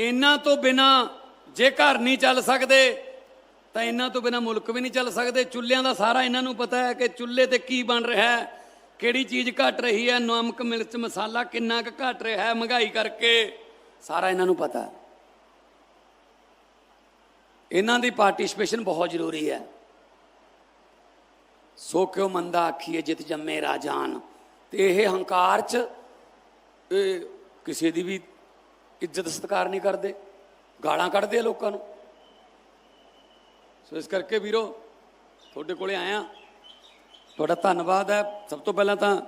ਇਹਨਾਂ ਤੋਂ ਬਿਨਾ ਜੇ ਘਰ ਨਹੀਂ ਚੱਲ ਸਕਦੇ, ਤਾਂ ਇਹਨਾਂ ਤੋਂ ਬਿਨਾ ਮੁਲਕ ਵੀ ਨਹੀਂ ਚੱਲ ਸਕਦੇ। ਚੁੱਲ੍ਹਿਆਂ ਦਾ ਸਾਰਾ ਇਹਨਾਂ ਨੂੰ ਪਤਾ ਹੈ ਕਿ ਚੁੱਲ੍ਹੇ ਤੇ ਕੀ ਬਣ ਰਿਹਾ ਹੈ, ਕਿਹੜੀ ਚੀਜ਼ ਘਟ ਰਹੀ ਹੈ, ਨਮਕ, ਮਿਰਚ, ਮਸਾਲਾ ਕਿੰਨਾ ਕੁ ਘਟ ਰਿਹਾ ਹੈ, ਮਹਿੰਗਾਈ ਕਰਕੇ ਸਾਰਾ ਇਹਨਾਂ ਨੂੰ ਪਤਾ ਹੈ। ਇਹਨਾਂ ਦੀ ਪਾਰਟਿਸਿਪੇਸ਼ਨ ਬਹੁਤ ਜ਼ਰੂਰੀ ਹੈ। ਸੋ ਕਿਉ ਮੰਦਾ ਆਖੀਏ ਜਿਤ ਜੰਮੇ ਰਾਜਾਨ? ਤੇ ਇਹ ਹੰਕਾਰ ਚ, ਇਹ ਕਿਸੇ ਦੀ ਵੀ ਇੱਜ਼ਤ ਸਤਿਕਾਰ ਨਹੀਂ ਕਰਦੇ, ਗਾਲਾਂ ਕੱਢਦੇ ਆ ਲੋਕਾਂ ਨੂੰ। ਸੋ ਇਸ ਕਰਕੇ ਵੀਰੋ, ਤੁਹਾਡੇ ਕੋਲੇ ਆਇਆ। ਤੁਹਾਡਾ ਧੰਨਵਾਦ ਹੈ। ਸਭ ਤੋਂ ਪਹਿਲਾਂ ਤਾਂ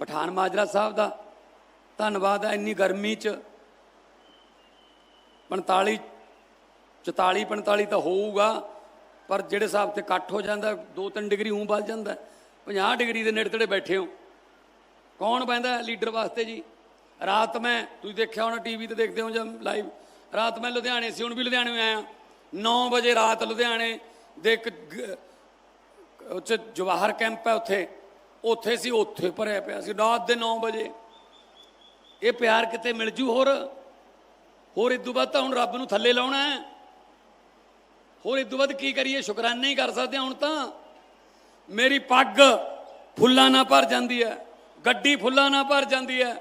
ਪਠਾਨ ਮਾਜਰਾ ਸਾਹਿਬ ਦਾ ਧੰਨਵਾਦ ਹੈ ਇੰਨੀ ਗਰਮੀ ਚ। 45 44 45 ਤਾਂ ਹੋਊਗਾ, ਪਰ ਜਿਹੜੇ ਹਿਸਾਬ ਤੇ ਇਕੱਠ ਹੋ ਜਾਂਦਾ 2-3 ਡਿਗਰੀ ਹੂੰ ਵੱਧ ਜਾਂਦਾ 50 ਡਿਗਰੀ ਦੇ ਨੇੜੇ ਤੇੜੇ ਬੈਠੇ ਹੋ। ਕੌਣ ਬੈਂਦਾ ਲੀਡਰ ਵਾਸਤੇ ਜੀ? ਰਾਤ ਮੈਂ, ਤੁਸੀਂ ਦੇਖਿਆ ਹੋਣਾ ਟੀਵੀ ਤੇ ਦੇਖਦੇ ਹੋ ਜਾਂ ਲਾਈਵ ਰਾਤ ਮੈਂ ਲੁਧਿਆਣੇ ਸੀ, ਹੁਣ ਵੀ ਲੁਧਿਆਣੇ ਆਇਆ। 9 ਵਜੇ ਰਾਤ ਲੁਧਿਆਣੇ ਦੇ ਇੱਕ ਉੱਥੇ ਜਵਾਹਰ ਕੈਂਪ ਹੈ ਉੱਥੇ। ਉੱਥੇ ਸੀ, ਉੱਥੇ ਭਰਿਆ ਪਿਆ ਸੀ, ਰਾਤ ਦੇ 9 ਵਜੇ। ਇਹ ਪਿਆਰ ਕਿਤੇ ਮਿਲ ਜੂ ਹੋਰ? ਹੋਰ ਇਦੋਂ ਬਾਅਦ ਤਾਂ ਹੁਣ ਰੱਬ ਨੂੰ ਥੱਲੇ ਲਾਉਣਾ ਹੈ। ਹੋਰ ਇਦੋਂ ਬਾਅਦ ਕੀ ਕਰੀਏ? ਸ਼ੁਕਰਾਨਾ ਹੀ ਕਰ ਸਕਦੇ ਹਾਂ ਹੁਣ ਤਾਂ। ਮੇਰੀ ਪੱਗ ਫੁੱਲਾਂ ਨਾਲ ਭਰ ਜਾਂਦੀ ਹੈ, ਗੱਡੀ ਫੁੱਲਾਂ ਨਾਲ ਭਰ ਜਾਂਦੀ ਹੈ।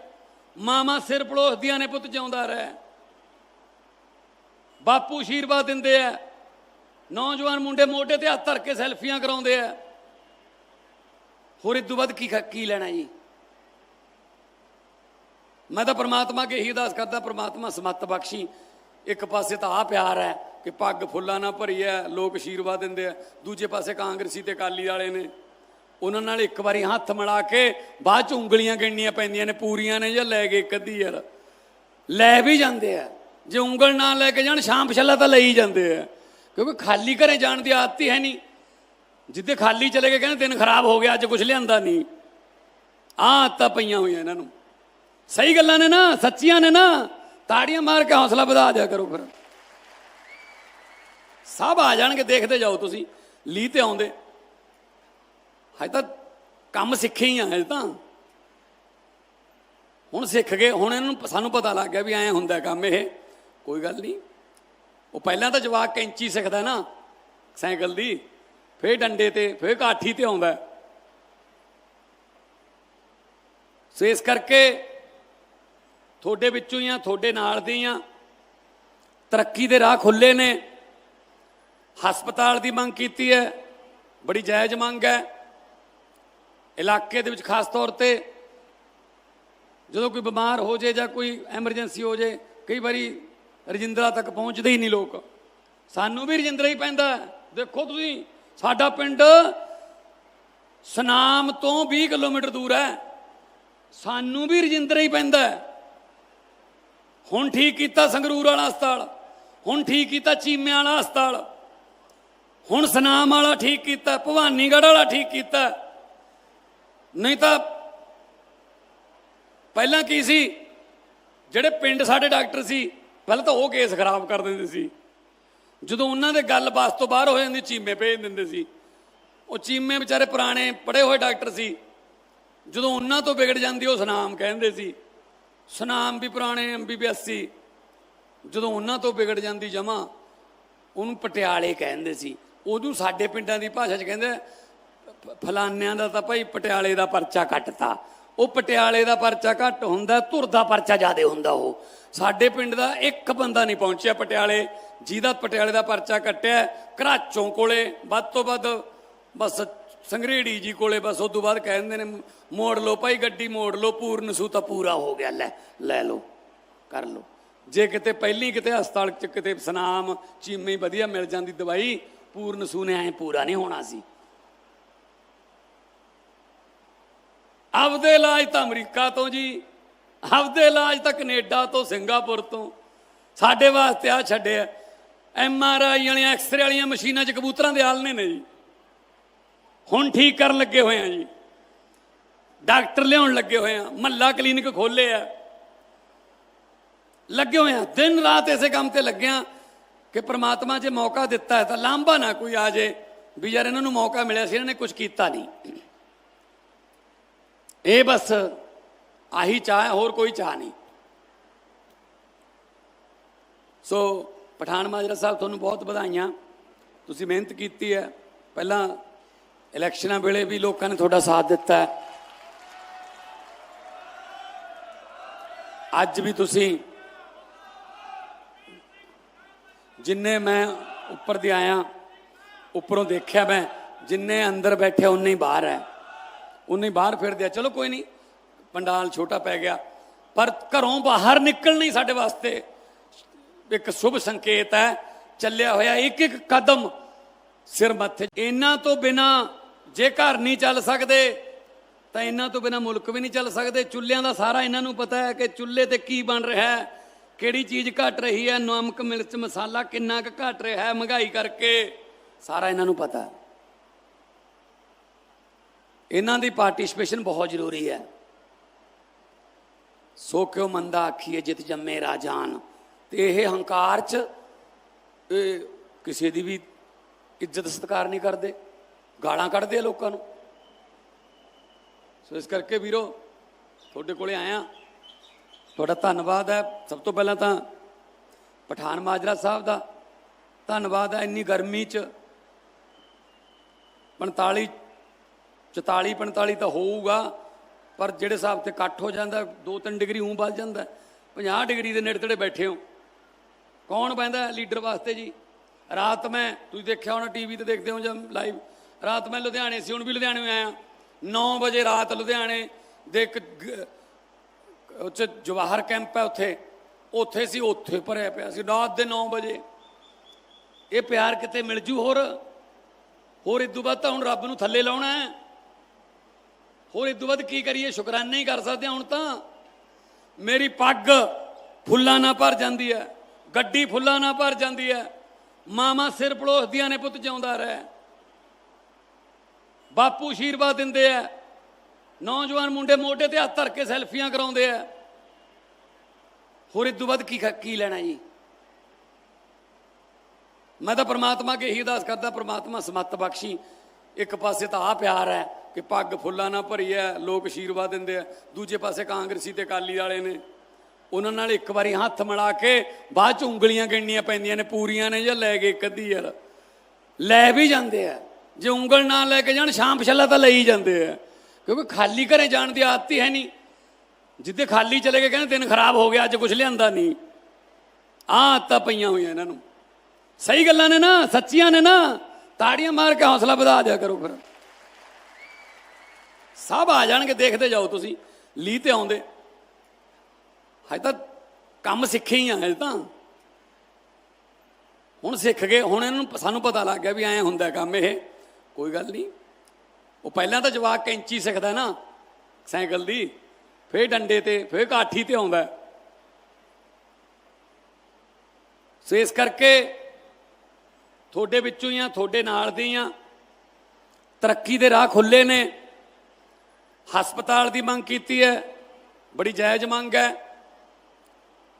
ਮਾਮਾ ਸਿਰ ਪਲੋਸਦੀਆਂ ਨੇ ਪੁੱਤ, ਜਿਉਂਦਾ ਰਹਿ। ਬਾਪੂ ਆਸ਼ੀਰਵਾਦ ਦਿੰਦੇ ਆ। ਨੌਜਵਾਨ ਮੁੰਡੇ ਮੋਢੇ ਤੇ ਹੱਥ ਧਰ ਕੇ ਸੈਲਫੀਆਂ ਕਰਾਉਂਦੇ ਆ। ਹੋਰ ਇਦੋਂ ਬਾਅਦ ਕੀ ਖ- ਕੀ ਲੈਣਾ ਜੀ? ਮੈਂ ਤਾਂ ਪ੍ਰਮਾਤਮਾ ਅੱਗੇ ਇਹੀ ਅਰਦਾਸ ਕਰਦਾ, ਪ੍ਰਮਾਤਮਾ ਸਮੱਤ ਬਖਸ਼ੀ। ਇੱਕ ਪਾਸੇ ਤਾਂ ਆ ਪਿਆਰ ਹੈ ਕਿ ਪੱਗ ਫੁੱਲਾਂ ਨਾਲ ਭਰੀ ਹੈ, ਲੋਕ ਆਸ਼ੀਰਵਾਦ ਦਿੰਦੇ ਆ। ਦੂਜੇ ਪਾਸੇ ਕਾਂਗਰਸੀ ਤੇ ਅਕਾਲੀ ਵਾਲੇ ਨੇ। ਉਹਨਾਂ ਨਾਲ ਇੱਕ ਵਾਰੀ ਹੱਥ ਮਿਲਾ ਕੇ ਬਾਅਦ ਚ ਉਂਗਲੀਆਂ ਗਿਣਨੀਆਂ ਪੈਂਦੀਆਂ ਨੇ, ਪੂਰੀਆਂ ਨੇ ਜਾਂ ਲੈ ਗਏ ਇੱਕ ਅੱਧੀ ਯਾਰ। ਲੈ ਵੀ ਜਾਂਦੇ ਆ। ਜੇ ਉਂਗਲ ਨਾ ਲੈ ਕੇ ਜਾਣ, ਸ਼ਾਮ ਛੱਲਾ ਤਾਂ ਲਈ ਜਾਂਦੇ ਆ। ਕਿਉਂਕਿ ਖਾਲੀ ਘਰੇ ਜਾਣ ਦੀ ਆਦਤ ਹੀ ਹੈ ਨਹੀਂ। ਜਿੱਦੇ ਖਾਲੀ ਚਲੇ ਗਏ, ਕਹਿੰਦੇ ਦਿਨ ਖਰਾਬ ਹੋ ਗਿਆ, ਅੱਜ ਕੁਝ ਲਿਆਂਦਾ ਨਹੀਂ। ਆਹ ਆਦਤਾਂ ਪਈਆਂ ਹੋਈਆਂ ਇਹਨਾਂ ਨੂੰ। ਸਹੀ ਗੱਲਾਂ ਨੇ ਨਾ, ਸੱਚੀਆਂ ਨੇ ਨਾ। ਤਾੜੀਆਂ ਮਾਰ ਕੇ ਹੌਸਲਾ ਵਧਾ ਦਿਆ ਕਰੋ ਫਿਰ। ਸਭ ਆ ਜਾਣਗੇ, ਦੇਖਦੇ ਜਾਓ ਤੁਸੀਂ। ਲੀ ਤੇ ਆਉਂਦੇ। ਹਜੇ ਤਾਂ ਕੰਮ ਸਿੱਖੇ ਹੀ ਆ, ਹਜੇ ਤਾਂ। ਹੁਣ ਸਿੱਖ ਗਏ, ਹੁਣ ਇਹਨਾਂ ਨੂੰ ਸਾਨੂੰ ਪਤਾ ਲੱਗ ਗਿਆ ਵੀ ਐਂ ਹੁੰਦਾ ਕੰਮ ਇਹ। ਕੋਈ ਗੱਲ ਨਹੀਂ। ਉਹ ਪਹਿਲਾਂ ਤਾਂ ਜਵਾਕ ਕੈਂਚੀ ਸਿੱਖਦਾ ਨਾ, ਸਾਈਕਲ ਦੀ, ਫੇਰ ਡੰਡੇ ਤੇ, ਫੇਰ ਕਾਠੀ ਤੇ ਆਉਂਦਾ। ਸੋ ਇਸ ਕਰਕੇ ਤੁਹਾਡੇ ਵਿੱਚੋਂ ਹੀ ਆ, ਤੁਹਾਡੇ ਨਾਲ ਦੇ ਹੀ ਆ। ਤਰੱਕੀ ਦੇ ਰਾਹ ਖੁੱਲੇ ਨੇ। ਹਸਪਤਾਲ ਦੀ ਮੰਗ ਕੀਤੀ ਹੈ। ਬੜੀ ਜਾਇਜ਼ ਮੰਗ ਹੈ। ਇਲਾਕੇ ਦੇ ਵਿੱਚ ਖਾਸ ਤੌਰ ਤੇ ਜਦੋਂ ਕੋਈ ਬਿਮਾਰ ਹੋ ਜੇ ਜਾਂ ਕੋਈ ਐਮਰਜੈਂਸੀ ਹੋ ਜੇ ਕਈ ਵਾਰੀ ਰਜਿੰਦਰਾ ਤੱਕ ਪਹੁੰਚਦੇ ਹੀ ਨਹੀਂ ਲੋਕ। ਸਾਨੂੰ ਵੀ ਰਜਿੰਦਰਾ ਹੀ ਪੈਂਦਾ ਦੇਖੋ ਤੁਸੀਂ, ਸਾਡਾ ਪਿੰਡ ਸਨਾਮ ਤੋਂ 20 ਕਿਲੋਮੀਟਰ ਦੂਰ ਹੈ। ਸਾਨੂੰ ਵੀ ਰਜਿੰਦਰਾ ਹੀ ਪੈਂਦਾ ਹੁਣ ਠੀਕ ਕੀਤਾ ਸੰਗਰੂਰ ਵਾਲਾ ਹਸਪਤਾਲ, ਹੁਣ ਠੀਕ ਕੀਤਾ ਚੀਮੇ ਵਾਲਾ ਹਸਪਤਾਲ, ਹੁਣ ਸਨਾਮ ਵਾਲਾ ਠੀਕ ਕੀਤਾ, ਭਵਾਨੀਗੜ੍ਹ ਵਾਲਾ ਠੀਕ ਕੀਤਾ। ਨਹੀਂ ਤਾਂ ਪਹਿਲਾਂ ਕੀ ਸੀ? ਜਿਹੜੇ ਪਿੰਡ ਸਾਡੇ ਡਾਕਟਰ ਸੀ, ਪਹਿਲਾਂ ਤਾਂ ਉਹ ਕੇਸ ਖਰਾਬ ਕਰ ਦਿੰਦੇ ਸੀ। ਜਦੋਂ ਉਹਨਾਂ ਦੇ ਗੱਲ ਬਾਸ ਤੋਂ ਬਾਹਰ ਹੋ ਜਾਂਦੀ, ਚੀਮੇ ਭੇਜ ਦਿੰਦੇ ਸੀ। ਉਹ ਚੀਮੇ ਵਿਚਾਰੇ ਪੁਰਾਣੇ ਪੜੇ ਹੋਏ ਡਾਕਟਰ ਸੀ। ਜਦੋਂ ਉਹਨਾਂ ਤੋਂ ਵਿਗੜ ਜਾਂਦੀ, ਉਹ ਸੁਨਾਮ ਕਹਿੰਦੇ ਸੀ। ਸੁਨਾਮ ਵੀ ਪੁਰਾਣੇ ਐਮਬੀਬੀਐਸ ਸੀ। ਜਦੋਂ ਉਹਨਾਂ ਤੋਂ ਵਿਗੜ ਜਾਂਦੀ ਜਮਾ, ਉਹਨੂੰ ਪਟਿਆਲੇ ਕਹਿੰਦੇ ਸੀ। ਉਦੋਂ ਸਾਡੇ ਪਿੰਡਾਂ ਦੀ ਭਾਸ਼ਾ 'ਚ ਕਹਿੰਦੇ ਫਲਾਨਿਆਂ ਦਾ ਤਾਂ ਭਾਈ ਪਟਿਆਲੇ ਦਾ ਪਰਚਾ ਕੱਟਤਾ। ਉਹ ਪਟਿਆਲੇ ਦਾ ਪਰਚਾ ਘੱਟ ਹੁੰਦਾ, ਧੁਰ ਦਾ ਪਰਚਾ ਜ਼ਿਆਦਾ ਹੁੰਦਾ ਉਹ। ਸਾਡੇ ਪਿੰਡ ਦਾ ਇੱਕ ਬੰਦਾ ਨਹੀਂ ਪਹੁੰਚਿਆ ਪਟਿਆਲੇ, ਜਿਹਦਾ ਪਟਿਆਲੇ ਦਾ ਪਰਚਾ ਕੱਟਿਆ ਘਰਾਚੋਂ ਕੋਲੇ, ਵੱਧ ਤੋਂ ਵੱਧ ਬਸ ਸੰਗਰੇੜੀ ਜੀ ਕੋਲੇ ਬਸ ਉਸ ਤੋਂ ਬਾਅਦ ਕਹਿੰਦੇ ਨੇ, ਮੋੜ ਲਓ ਭਾਈ ਗੱਡੀ, ਮੋੜ ਲਓ, ਪੂਰਨ ਸੂ ਤਾਂ ਪੂਰਾ ਹੋ ਗਿਆ, ਲੈ ਲੈ ਲਓ, ਕਰ ਲਓ। ਜੇ ਕਿਤੇ ਪਹਿਲੀ ਕਿਤੇ ਹਸਪਤਾਲ ਚ ਕਿਤੇ ਸਨਾਮ, ਚੀਮੇ ਵਧੀਆ ਮਿਲ ਜਾਂਦੀ ਦਵਾਈ, ਪੂਰਨ ਸੂ ਨੇ ਐ ਪੂਰਾ ਨਹੀਂ ਹੋਣਾ ਸੀ। ਆਪਦੇ ਇਲਾਜ ਤਾਂ ਅਮਰੀਕਾ ਤੋਂ ਜੀ, ਆਪਦੇ ਇਲਾਜ ਤਾਂ ਕੈਨੇਡਾ ਤੋਂ, ਸਿੰਗਾਪੁਰ ਤੋਂ। ਸਾਡੇ ਵਾਸਤੇ ਆ। ਛੱਡਿਆ ਐਮ ਆਰ ਆਈ ਵਾਲੀਆਂ ਐਕਸ-ਰੇ ਵਾਲੀਆਂ ਮਸ਼ੀਨਾਂ 'ਚ ਕਬੂਤਰਾਂ ਦੇ ਆਲਣੇ ਨੇ ਜੀ। ਹੁਣ ਠੀਕ ਕਰਨ ਲੱਗੇ ਹੋਏ ਆ ਜੀ। ਡਾਕਟਰ ਲਿਆਉਣ ਲੱਗੇ ਹੋਏ ਆ। ਮਹੱਲਾ ਕਲੀਨਿਕ ਖੋਲੇ ਆ। ਲੱਗੇ ਹੋਏ ਆ। ਦਿਨ ਰਾਤ ਇਸੇ ਕੰਮ ਤੇ ਲੱਗੇ ਆ ਕਿ ਪ੍ਰਮਾਤਮਾ ਜੇ ਮੌਕਾ ਦਿੱਤਾ ਹੈ ਤਾਂ ਲਾਂਭਾ ਨਾ ਕੋਈ ਆ ਜੇ ਵੀ ਯਾਰ ਇਹਨਾਂ ਨੂੰ ਮੌਕਾ ਮਿਲਿਆ ਸੀ, ਇਹਨਾਂ ਨੇ ਕੁਝ ਕੀਤਾ ਨਹੀਂ। ਇਹ ਬਸ ਆਹੀ ਚਾਹ ਹੋਰ ਕੋਈ ਚਾਹ ਨਹੀਂ। ਸੋ ਪਠਾਨ ਮਾਜਰਾ ਸਾਹਿਬ ਤੁਹਾਨੂੰ ਬਹੁਤ ਵਧਾਈਆਂ। ਤੁਸੀਂ ਮਿਹਨਤ ਕੀਤੀ ਹੈ। ਪਹਿਲਾਂ ਇਲੈਕਸ਼ਨਾਂ ਵੇਲੇ ਵੀ ਲੋਕਾਂ ਨੇ ਤੁਹਾਡਾ ਸਾਥ ਦਿੱਤਾ ਹੈ। ਅੱਜ ਵੀ ਤੁਸੀਂ ਜਿੰਨੇ ਮੈਂ ਉੱਪਰ ਦੇ ਆਇਆ, ਉੱਪਰੋਂ ਦੇਖਿਆ ਮੈਂ, ਜਿੰਨੇ ਅੰਦਰ ਬੈਠੇ ਉਨੇ ਹੀ ਬਾਹਰ ਹੈ। ਉਨੇ ਬਾਹਰ ਫਿਰਦੇ ਆ ਚਲੋ ਕੋਈ ਨਹੀਂ, ਪੰਡਾਲ ਛੋਟਾ ਪੈ ਗਿਆ, ਪਰ ਘਰੋਂ ਬਾਹਰ ਨਿਕਲਣਾ ਹੀ ਸਾਡੇ ਵਾਸਤੇ ਇੱਕ ਸ਼ੁਭ ਸੰਕੇਤ ਹੈ, ਚੱਲਿਆ ਹੋਇਆ ਇੱਕ ਇੱਕ ਕਦਮ ਸਿਰ ਮੱਥੇ। ਇਹਨਾਂ ਤੋਂ ਬਿਨਾ ਜੇ ਘਰ ਨਹੀਂ ਚੱਲ ਸਕਦੇ, ਤਾਂ ਇਹਨਾਂ ਤੋਂ ਬਿਨਾ ਮੁਲਕ ਵੀ ਨਹੀਂ ਚੱਲ ਸਕਦੇ। ਚੁੱਲ੍ਹਿਆਂ ਦਾ ਸਾਰਾ ਇਹਨਾਂ ਨੂੰ ਪਤਾ ਹੈ ਕਿ ਚੁੱਲ੍ਹੇ ਤੇ ਕੀ ਬਣ ਰਿਹਾ ਹੈ, ਕਿਹੜੀ ਚੀਜ਼ ਘਟ ਰਹੀ ਹੈ, ਨਮਕ, ਮਿਰਚ, ਮਸਾਲਾ ਕਿੰਨਾ ਕੁ ਘਟ ਰਿਹਾ ਹੈ, ਮਹਿੰਗਾਈ ਕਰਕੇ ਸਾਰਾ ਇਹਨਾਂ ਨੂੰ ਪਤਾ ਹੈ। ਇਹਨਾਂ ਦੀ ਪਾਰਟਿਸਿਪੇਸ਼ਨ ਬਹੁਤ ਜ਼ਰੂਰੀ ਹੈ। ਸੋ ਕਿਉ ਮੰਦਾ ਆਖੀਏ ਜਿਤ ਜੰਮੇ ਰਾਜਾਨ। ਤੇ ਇਹ ਹੰਕਾਰ ਚ, ਇਹ ਕਿਸੇ ਦੀ ਵੀ ਇੱਜ਼ਤ ਸਤਿਕਾਰ ਨਹੀਂ ਕਰਦੇ। ਗਾਲਾਂ ਕੱਢਦੇ ਆ ਲੋਕਾਂ ਨੂੰ। ਸੋ ਇਸ ਕਰਕੇ ਵੀਰੋ, ਤੁਹਾਡੇ ਕੋਲੇ ਆਇਆ। ਤੁਹਾਡਾ ਧੰਨਵਾਦ ਹੈ। ਸਭ ਤੋਂ ਪਹਿਲਾਂ ਤਾਂ ਪਠਾਨ ਮਾਜਰਾ ਸਾਹਿਬ ਦਾ ਧੰਨਵਾਦ ਹੈ। ਇੰਨੀ ਗਰਮੀ ਚ 45 44 45 ਤਾਂ ਹੋਊਗਾ, ਪਰ ਜਿਹੜੇ ਹਿਸਾਬ ਤੇ ਇਕੱਠ ਹੋ ਜਾਂਦਾ 2-3 ਡਿਗਰੀ ਉਂ ਵੱਧ ਜਾਂਦਾ 50 ਡਿਗਰੀ ਦੇ ਨੇੜੇ ਤੇੜੇ ਬੈਠੇ ਹੋ। ਕੌਣ ਬੈਂਦਾ ਲੀਡਰ ਵਾਸਤੇ ਜੀ? ਰਾਤ ਮੈਂ, ਤੁਸੀਂ ਦੇਖਿਆ ਹੋਣਾ ਟੀਵੀ ਤੇ ਦੇਖਦੇ ਹੋ ਜਾਂ ਲਾਈਵ, ਰਾਤ ਮੈਂ ਲੁਧਿਆਣੇ ਸੀ, ਹੁਣ ਵੀ ਲੁਧਿਆਣੇ ਆਇਆ। 9 ਵਜੇ ਰਾਤ ਲੁਧਿਆਣੇ ਦੇ ਇੱਕ ਉੱਥੇ ਜਵਾਹਰ ਕੈਂਪ ਹੈ ਉੱਥੇ। ਉੱਥੇ ਸੀ, ਉੱਥੇ ਭਰਿਆ ਪਿਆ ਸੀ, ਰਾਤ ਦੇ 9 ਵਜੇ। ਇਹ ਪਿਆਰ ਕਿਤੇ ਮਿਲ ਜੂ ਹੋਰ? ਹੋਰ ਇਦੋਂ ਬਾਅਦ ਤਾਂ ਹੁਣ ਰੱਬ ਨੂੰ ਥੱਲੇ ਲਾਉਣਾ ਹੈ। ਹੋਰ ਇਦੋਂ ਵੱਧ ਕੀ ਕਰੀਏ? ਸ਼ੁਕਰਾਨਾ ਹੀ ਕਰ ਸਕਦੇ ਹਾਂ ਹੁਣ ਤਾਂ। ਮੇਰੀ ਪੱਗ ਫੁੱਲਾਂ ਨਾਲ ਭਰ ਜਾਂਦੀ ਹੈ। ਗੱਡੀ ਫੁੱਲਾਂ ਨਾਲ ਭਰ ਜਾਂਦੀ ਹੈ। ਮਾਮਾ ਸਿਰ ਪੜੋਸਦੀਆਂ ਨੇ ਪੁੱਤ ਜਿਉਂਦਾ ਰਹਿ। ਬਾਪੂ ਆਸ਼ੀਰਵਾਦ ਦਿੰਦੇ ਆ ਨੌਜਵਾਨ ਮੁੰਡੇ ਮੋਢੇ ਤੇ ਹੱਥ ਧਰ ਕੇ ਸੈਲਫੀਆਂ ਕਰਾਉਂਦੇ ਆ ਹੋਰ ਇਦੋਂ ਵੱਧ ਕੀ ਖ- ਕੀ ਲੈਣਾ ਜੀ? ਮੈਂ ਤਾਂ ਪ੍ਰਮਾਤਮਾ ਅੱਗੇ ਇਹੀ ਅਰਦਾਸ ਕਰਦਾ, ਪ੍ਰਮਾਤਮਾ ਸਮੱਤ ਬਖਸ਼ੀ। ਇੱਕ ਪਾਸੇ ਤਾਂ ਆ ਪਿਆਰ ਹੈ। ਕਿ ਪੱਗ ਫੁੱਲਾਂ ਨਾਲ ਭਰੀ ਹੈ ਲੋਕ ਆਸ਼ੀਰਵਾਦ ਦਿੰਦੇ ਆ ਦੂਜੇ ਪਾਸੇ ਕਾਂਗਰਸੀ ਤੇ ਅਕਾਲੀ ਵਾਲੇ ਨੇ। ਉਹਨਾਂ ਨਾਲ ਇੱਕ ਵਾਰੀ ਹੱਥ ਮਿਲਾ ਕੇ ਬਾਅਦ ਚ ਉਂਗਲੀਆਂ ਗਿਣਨੀਆਂ ਪੈਂਦੀਆਂ ਨੇ, ਪੂਰੀਆਂ ਨੇ ਜਾਂ ਲੈ ਗਏ ਕਦੀ ਯਾਰ। ਲੈ ਵੀ ਜਾਂਦੇ ਆ ਜੇ ਉਂਗਲ ਨਾ ਲੈ ਕੇ ਜਾਣ, ਸ਼ਾਮ ਛੱਲਾ ਤਾਂ ਲਈ ਜਾਂਦੇ ਆ ਕਿਉਂਕਿ ਖਾਲੀ ਘਰੇ ਜਾਣ ਦੀ ਆਦਤ ਹੀ ਹੈ ਨਹੀਂ। ਜਿੱਦੇ ਖਾਲੀ ਚਲੇ ਗਏ, ਕਹਿੰਦੇ ਦਿਨ ਖਰਾਬ ਹੋ ਗਿਆ, ਅੱਜ ਕੁਝ ਲਿਆਂਦਾ ਨਹੀਂ। ਆਹ ਆਦਤਾਂ ਪਈਆਂ ਹੋਈਆਂ ਇਹਨਾਂ ਨੂੰ। ਸਹੀ ਗੱਲਾਂ ਨੇ ਨਾ, ਸੱਚੀਆਂ ਨੇ ਨਾ। ਤਾੜੀਆਂ ਮਾਰ ਕੇ ਹੌਸਲਾ ਵਧਾ ਦਿਆ ਕਰੋ ਫਿਰ। ਸਭ ਆ ਜਾਣਗੇ, ਦੇਖਦੇ ਜਾਓ ਤੁਸੀਂ। ਲੀ ਤੇ ਆਉਂਦੇ। ਹਜੇ ਤਾਂ ਕੰਮ ਸਿੱਖੇ ਹੀ ਆ, ਹਜੇ ਤਾਂ। ਹੁਣ ਸਿੱਖ ਗਏ, ਹੁਣ ਇਹਨੂੰ ਸਾਨੂੰ ਪਤਾ ਲੱਗ ਗਿਆ ਵੀ ਐਂ ਹੁੰਦਾ ਕੰਮ ਇਹ। ਕੋਈ ਗੱਲ ਨਹੀਂ। ਉਹ ਪਹਿਲਾਂ ਤਾਂ ਜਵਾਕ ਕੈਂਚੀ ਸਿੱਖਦਾ ਨਾ, ਸਾਈਕਲ ਦੀ। ਫੇਰ ਡੰਡੇ ਤੇ, ਫੇਰ ਕਾਠੀ ਤੇ ਆਉਂਦਾ। ਸੋ ਇਸ ਕਰਕੇ ਤੁਹਾਡੇ ਵਿੱਚੋਂ ਹੀ ਆ, ਤੁਹਾਡੇ ਨਾਲ ਦੇ ਹੀ ਆ। ਤਰੱਕੀ ਦੇ ਰਾਹ ਖੁੱਲੇ ਨੇ। ਹਸਪਤਾਲ ਦੀ ਮੰਗ ਕੀਤੀ ਹੈ। ਬੜੀ ਜਾਇਜ਼ ਮੰਗ ਹੈ।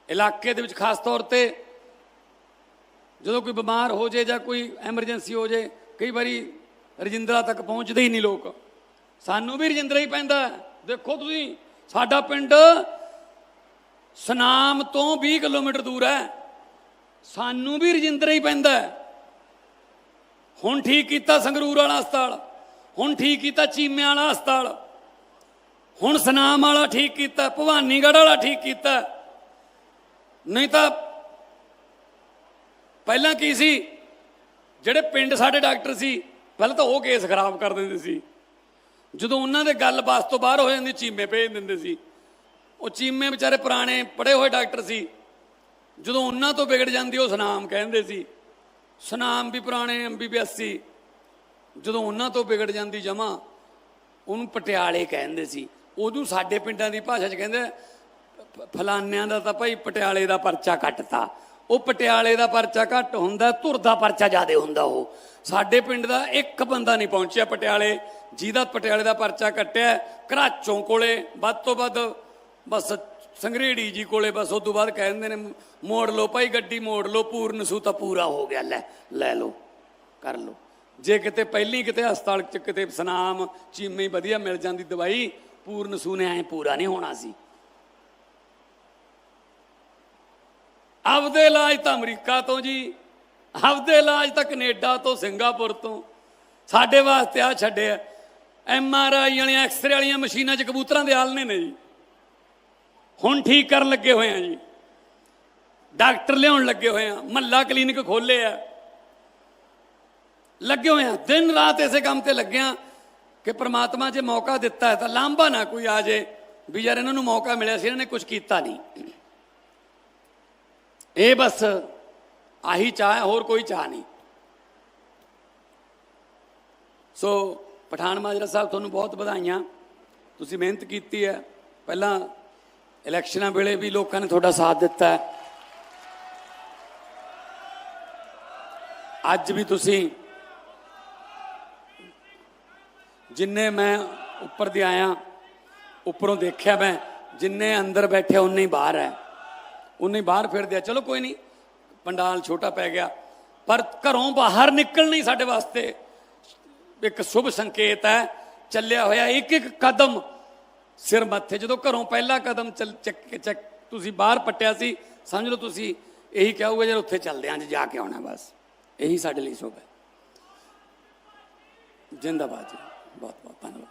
ਇਲਾਕੇ ਦੇ ਵਿੱਚ ਖਾਸ ਤੌਰ ਤੇ ਜਦੋਂ ਕੋਈ ਬਿਮਾਰ ਹੋ ਜੇ ਜਾਂ ਕੋਈ ਐਮਰਜੈਂਸੀ ਹੋ ਜੇ ਕਈ ਵਾਰੀ ਰਜਿੰਦਰਾ ਤੱਕ ਪਹੁੰਚਦੇ ਹੀ ਨਹੀਂ ਲੋਕ। ਸਾਨੂੰ ਵੀ ਰਜਿੰਦਰਾ ਹੀ ਪੈਂਦਾ ਦੇਖੋ ਤੁਸੀਂ, ਸਾਡਾ ਪਿੰਡ ਸਨਾਮ ਤੋਂ 20 ਕਿਲੋਮੀਟਰ ਦੂਰ ਹੈ। ਸਾਨੂੰ ਵੀ ਰਜਿੰਦਰਾ ਹੀ ਪੈਂਦਾ ਹੁਣ ਠੀਕ ਕੀਤਾ ਸੰਗਰੂਰ ਵਾਲਾ ਹਸਪਤਾਲ, ਹੁਣ ਠੀਕ ਕੀਤਾ ਚੀਮੇ ਵਾਲਾ ਹਸਪਤਾਲ। ਹੁਣ ਸਨਾਮ ਵਾਲਾ ਠੀਕ ਕੀਤਾ, ਭਵਾਨੀਗੜ੍ਹ ਵਾਲਾ ਠੀਕ ਕੀਤਾ। ਨਹੀਂ ਤਾਂ ਪਹਿਲਾਂ ਕੀ ਸੀ? ਜਿਹੜੇ ਪਿੰਡ ਸਾਡੇ ਡਾਕਟਰ ਸੀ, ਪਹਿਲਾਂ ਤਾਂ ਉਹ ਕੇਸ ਖਰਾਬ ਕਰ ਦਿੰਦੇ ਸੀ। ਜਦੋਂ ਉਹਨਾਂ ਦੇ ਗੱਲ ਬਸ ਤੋਂ ਬਾਹਰ ਹੋ ਜਾਂਦੀ, ਚੀਮੇ ਭੇਜ ਦਿੰਦੇ ਸੀ। ਉਹ ਚੀਮੇ ਵਿਚਾਰੇ ਪੁਰਾਣੇ ਪੜੇ ਹੋਏ ਡਾਕਟਰ ਸੀ। ਜਦੋਂ ਉਹਨਾਂ ਤੋਂ ਵਿਗੜ ਜਾਂਦੀ, ਉਹ ਸਨਾਮ ਕਹਿੰਦੇ ਸੀ। ਸਨਾਮ ਵੀ ਪੁਰਾਣੇ ਐਮਬੀਬੀਐਸ ਸੀ। ਜਦੋਂ ਉਹਨਾਂ ਤੋਂ ਵਿਗੜ ਜਾਂਦੀ ਜਮਾ, ਉਹਨੂੰ ਪਟਿਆਲੇ ਕਹਿੰਦੇ ਸੀ। ਉਦੋਂ ਸਾਡੇ ਪਿੰਡਾਂ ਦੀ ਭਾਸ਼ਾ 'ਚ ਕਹਿੰਦੇ ਫਲਾਨਿਆਂ ਦਾ ਤਾਂ ਭਾਈ ਪਟਿਆਲੇ ਦਾ ਪਰਚਾ ਕੱਟਤਾ ਉਹ ਪਟਿਆਲੇ ਦਾ ਪਰਚਾ ਘੱਟ ਹੁੰਦਾ, ਧੁਰ ਦਾ ਪਰਚਾ ਜ਼ਿਆਦਾ ਹੁੰਦਾ ਉਹ। ਸਾਡੇ ਪਿੰਡ ਦਾ ਇੱਕ ਬੰਦਾ ਨਹੀਂ ਪਹੁੰਚਿਆ ਪਟਿਆਲੇ, ਜਿਹਦਾ ਪਟਿਆਲੇ ਦਾ ਪਰਚਾ ਕੱਟਿਆ ਘਰਾਚੋਂ ਕੋਲੇ, ਵੱਧ ਤੋਂ ਵੱਧ ਬਸ ਸੰਗਰੇੜੀ ਜੀ ਕੋਲੇ ਬਸ ਉਸ ਤੋਂ ਬਾਅਦ ਕਹਿੰਦੇ ਨੇ, ਮੋੜ ਲਓ ਭਾਈ ਗੱਡੀ, ਮੋੜ ਲਓ, ਪੂਰਨ ਸੂ ਤਾਂ ਪੂਰਾ ਹੋ ਗਿਆ, ਲੈ ਲੈ ਲਓ, ਕਰ ਲਓ। ਜੇ ਕਿਤੇ ਪਹਿਲੀ ਕਿਤੇ ਹਸਪਤਾਲ ਚ ਕਿਤੇ ਸਨਾਮ, ਚੀਮੇ ਵਧੀਆ ਮਿਲ ਜਾਂਦੀ ਦਵਾਈ ਪੂਰਨ ਸੂ ਐ ਪੂਰਾ ਨਹੀਂ ਹੋਣਾ ਸੀ। ਆਪਦੇ ਇਲਾਜ ਤਾਂ ਅਮਰੀਕਾ ਤੋਂ ਜੀ, ਆਪਦੇ ਇਲਾਜ ਤਾਂ ਕੈਨੇਡਾ ਤੋਂ, ਸਿੰਗਾਪੁਰ ਤੋਂ। ਸਾਡੇ ਵਾਸਤੇ ਆ। ਛੱਡਿਆ ਐਮ ਆਰ ਆਈ ਵਾਲੀਆਂ ਐਕਸ-ਰੇ ਵਾਲੀਆਂ ਮਸ਼ੀਨਾਂ 'ਚ ਕਬੂਤਰਾਂ ਦੇ ਆਲਣੇ ਨੇ ਜੀ। ਹੁਣ ਠੀਕ ਕਰਨ ਲੱਗੇ ਹੋਏ ਆ ਜੀ। ਡਾਕਟਰ ਲਿਆਉਣ ਲੱਗੇ ਹੋਏ ਆ। ਮੱਲਾ ਕਲੀਨਿਕ ਖੋਲੇ ਆ। ਲੱਗੇ ਹੋਏ ਆ। ਦਿਨ ਰਾਤ ਇਸੇ ਕੰਮ ਤੇ ਲੱਗੇ ਆ। ਕਿ ਪ੍ਰਮਾਤਮਾ ਜੇ ਮੌਕਾ ਦਿੱਤਾ ਹੈ ਤਾਂ ਲਾਂਭਾ ਨਾ ਕੋਈ ਆ ਜੇ। ਵੀ ਯਾਰ ਇਹਨਾਂ ਨੂੰ ਮੌਕਾ ਮਿਲਿਆ ਸੀ, ਇਹਨਾਂ ਨੇ ਕੁਝ ਕੀਤਾ ਨਹੀਂ। ਇਹ ਬਸ ਆਹੀ ਚਾਹ ਹੈ, ਹੋਰ ਕੋਈ ਚਾਹ ਨਹੀਂ। ਸੋ ਪਠਾਨ ਮਾਜਰਾ ਸਾਹਿਬ ਤੁਹਾਨੂੰ ਬਹੁਤ ਵਧਾਈਆਂ। ਤੁਸੀਂ ਮਿਹਨਤ ਕੀਤੀ ਹੈ। ਪਹਿਲਾਂ ਇਲੈਕਸ਼ਨਾਂ ਵੇਲੇ ਵੀ ਲੋਕਾਂ ਨੇ ਤੁਹਾਡਾ ਸਾਥ ਦਿੱਤਾ ਹੈ। ਅੱਜ ਵੀ ਤੁਸੀਂ ਜਿੰਨੇ ਮੈਂ ਉੱਪਰ ਦੇ ਆਇਆ, ਉੱਪਰੋਂ ਦੇਖਿਆ ਮੈਂ, ਜਿੰਨੇ ਅੰਦਰ ਬੈਠੇ ਉਨੇ ਹੀ ਬਾਹਰ ਹੈ। ਉਨੇ ਹੀ ਬਾਹਰ ਫਿਰਦੇ ਆ। ਚਲੋ ਕੋਈ ਨਹੀਂ, ਪੰਡਾਲ ਛੋਟਾ ਪੈ ਗਿਆ। ਪਰ ਘਰੋਂ ਬਾਹਰ ਨਿਕਲ ਨਹੀਂ ਸਾਡੇ ਵਾਸਤੇ ਇੱਕ ਸ਼ੁਭ ਸੰਕੇਤ ਹੈ। ਚੱਲਿਆ ਹੋਇਆ ਇੱਕ ਇੱਕ ਕਦਮ ਸਿਰ ਮੱਥੇ। ਜਦੋਂ ਘਰੋਂ ਪਹਿਲਾ ਕਦਮ ਚੱਲ, ਚੱਕ ਕੇ, ਚੱਕ, ਤੁਸੀਂ ਬਾਹਰ ਪੱਟਿਆ ਸੀ, ਸਮਝ ਲਓ ਤੁਸੀਂ, ਇਹੀ ਕਹੋਗੇ ਜਦ ਉੱਥੇ ਚੱਲਦੇ ਆਂ ਜਾ ਕੇ ਆਉਣਾ ਬਸ। ਇਹੀ ਸਾਡੇ ਲਈ ਸ਼ੁਭ ਹੈ। ਜਿੰਦਾਬਾਦ ਜੀ। ਬਹੁਤ ਬਹੁਤ ਧੰਨਵਾਦ।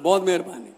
ਬਹੁਤ ਮਿਹਰਬਾਨੀ।